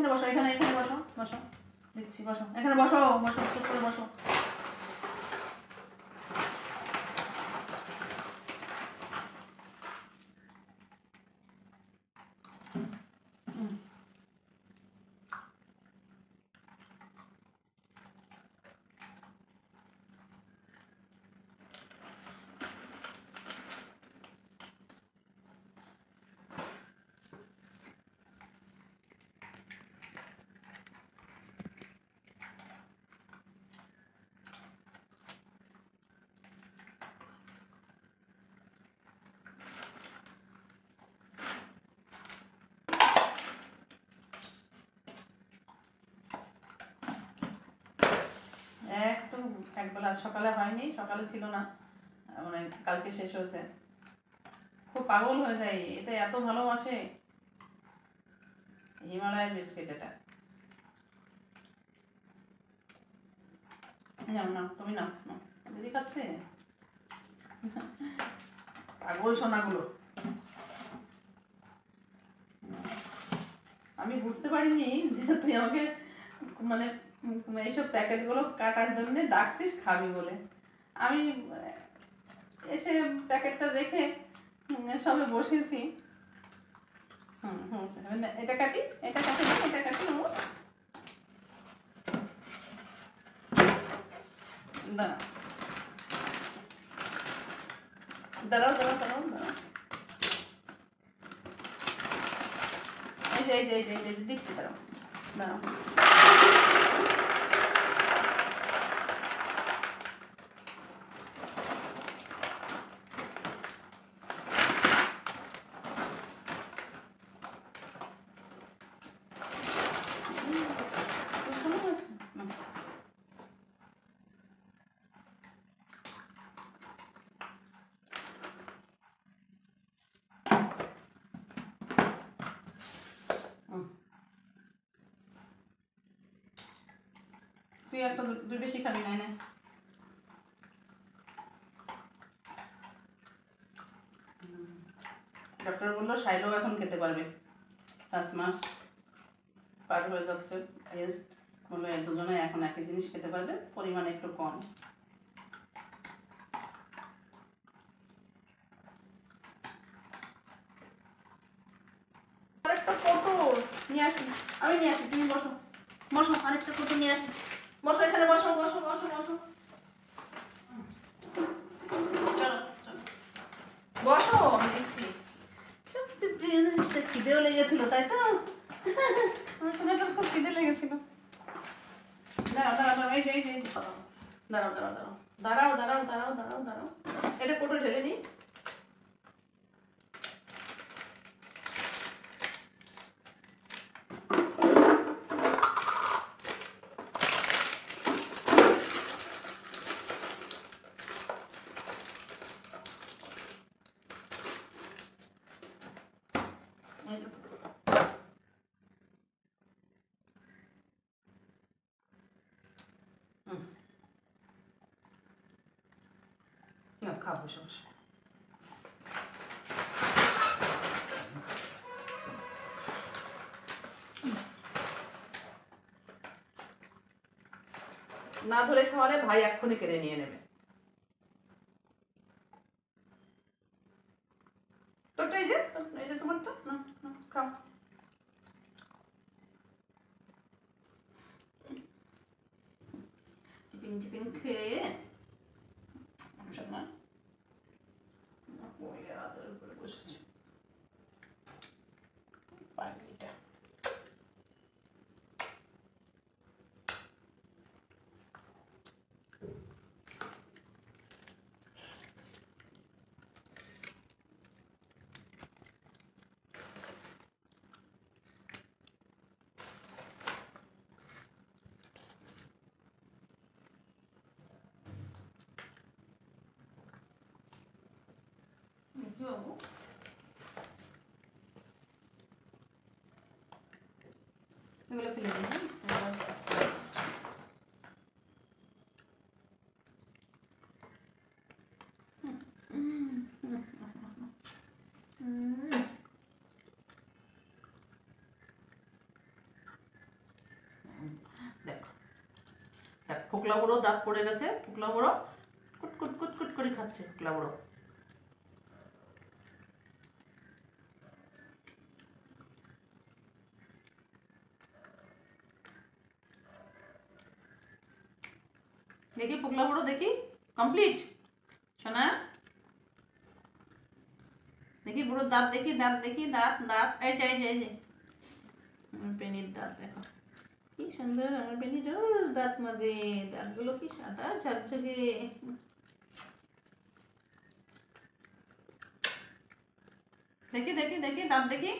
এখানে বসো এখানে এখানে বসো বসো। দিচ্ছি বসো। এখানে বসো বসো চুপ করে বসো। একটু একবেলা, সকালে হয়নি, সকালে ছিল না। মানে কালকে শেষ হয়েছে। খুব পাগল হয়ে যায়। এটা এত ভালোবাসে। হিমালয়ের বিস্কিট এটা। নাও নাও, তুমি নাও দিদি খাচ্ছে? পাগল সোনাগুলো। আমি বুঝতে পারিনি যে তুই আমাকে মানে এইসব প্যাকেটগুলো কাটার জন্য ডাকছিস খাবি বলে। আমি এসে প্যাকেটটা দেখে সবে বসেছি। হুম হুম এটা কাটি এটা কাটি এটা কাটি নেব দাঁড়াও দাঁড়াও দাঁড়াও দাঁড়াও। এই যে এই যে এই যে, দিচ্ছি, দাঁড়াও দাঁড়াও সুন্দর আছে। নাও। হুম। তুই একটা দুই বেশি খাবি না ডক্টর বলল সাইলেও এখন খেতে পারবে। পাঁচ মাস পার হয়ে যাচ্ছে এজ বলল দুজনে এখন একই জিনিস খেতে পারবে, পরিমাণ একটু কম। আরেকটা কোটো নিয়ে আসি। আমি নিয়ে আসি, তুমি বসো। বসো, আরেকটা কোটো নিয়ে আসি। বসো এখানে, বসো বসো বসো বসো। চলো চলো। বসো আমি সত্যি প্রিয় জিনিসটা খিদেও লেগেছিল, তাই তো? শুনে তোর খুব খিদে লেগেছিল। দাঁড়াও দাঁড়াও দাঁড়াও, এই যে এই যে। দাঁড়াও দাঁড়াও দাঁড়াও। দাঁড়াও দাঁড়াও দাঁড়াও দাঁড়াও দাঁড়াও। এটা কোটো ঢেলে নিই এই তো। হুম। না, খাব, বসে না ধরে খাওয়ালে ভাই এক্ষুনি কেড়ে নিয়ে নেবে। তোরটা এই যে এই যে তোমারটা? না না, খাও। boy out of it, but it was Vamos. এগুলো ফেলে দিই ফোকলা বড়ো দাঁত পড়ে গেছে ফোকলা বড়ো কুট কুট কুট কুট করে খাচ্ছে ফোকলা বড়ো দেখি ফোকলা বুড়ো দেখি কমপ্লিট শোনা দেখি বুড়োর দাঁত দেখি দাঁত দেখি দাঁত দাঁত এই যে এই যে পেনির দাঁত দেখো কি সুন্দর আমার রোজ দাঁত মাঝে দাঁতগুলো কি সাদা ঝকঝকে দেখি দেখি দেখি দাঁত দেখি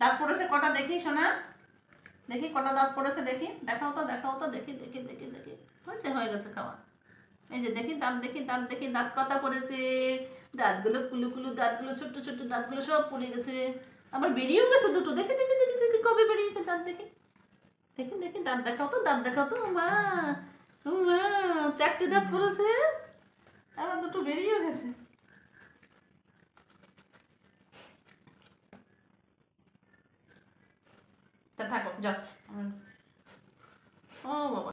দাঁত পড়েছে কটা দেখি সোনা দেখি কটা দাঁত পড়েছে দেখি দেখাও তো দেখাও তো দেখি দেখি দেখি দেখি হয়েছে, হয়ে গেছে খাওয়া এই যে দেখি দাঁত দেখি দাঁত দেখি দাঁত কটা পড়েছে, দাঁতগুলো কুলু কুলু, দাঁতগুলো ছোট্ট ছোট্ট, দাঁতগুলো সব পড়ে গেছে। আবার বেরিয়েও গেছে দুটো। দেখি দেখি দেখি দেখি কবে বেরিয়েছে দাঁত দেখি দেখি দেখি দাঁত দেখাও তো, দাঁত দেখাও তো মা মা চারটে দাঁত পড়েছে আবার দুটো বেরিয়েও গেছে। তা থাকো, যাও। ও বাবা।